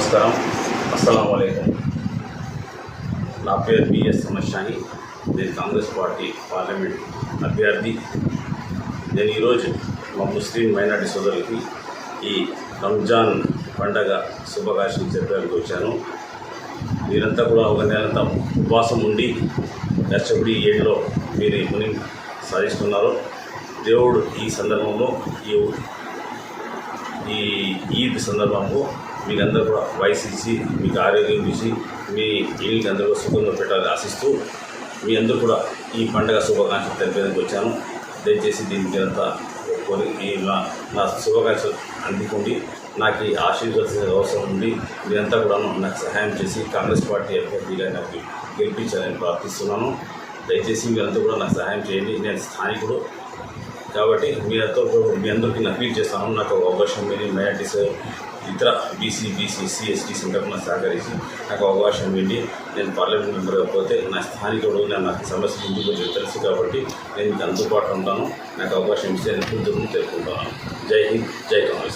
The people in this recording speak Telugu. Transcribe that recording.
నమస్కారం. అస్సలం అయికం నా పేరు బిఎస్ సమషాని నేను కాంగ్రెస్ పార్టీ పార్లమెంట్ అభ్యర్థి. నేను ఈరోజు మా ముస్లిం మైనార్టీ సోదరులకి ఈ రంజాన్ పండగ శుభాకాంక్షలు చెప్పడానికి వచ్చాను. మీరంతా కూడా ఒక నెలంతా ఉపవాసం ఉండి కష్టపడి ఏడులో మీరు ఈ పని సాధిస్తున్నారు. దేవుడు ఈ సందర్భంలో ఈ ఈ ఈద్ సందర్భంలో మీరందరూ అందరూ కూడా వయసు ఇచ్చి మీకు ఆరోగ్యం ఇచ్చి మీ ఇల్లుకి అందరూ కూడా సుఖంగా పెట్టాలని ఆశిస్తూ మీ అందరూ కూడా ఈ పండగ శుభాకాంక్షలు తెలిపేందుకు వచ్చాను. దయచేసి దీనికి అంతా ఈ నా నా శుభాకాంక్షలు అందుకోండి నాకు ఈ ఆశీర్వదించిన అవసరం ఉంది. మీరంతా కూడా నాకు సహాయం చేసి కాంగ్రెస్ పార్టీ అభ్యర్థిగా నాకు గెలిపించాలని ప్రార్థిస్తున్నాను. దయచేసి మీరంతా కూడా నాకు సహాయం చేయండి. నేను స్థానికుడు. కాబట్టి మీరంతా మీ అందరికీ నేను అపీల్ చేస్తాను. నాకు ఒక అవకాశం మీరు మైనార్టీస్ ఇతర బీసీ బీసీ సిఎస్టీ సంఘటన సహకరించి నాకు అవకాశం ఇవ్వండి. నేను పార్లమెంట్ మెంబర్ కాకపోతే నా స్థానికుడు నా నాకు సమస్యలు ఎందుకు తెలుసు కాబట్టి నేను అందుబాటులో ఉంటాను. నాకు అవకాశం ఇస్తే నేను కృతజ్ఞతలు తెలుపుకుంటాను జై హింద్ జై కాంగ్రెస్.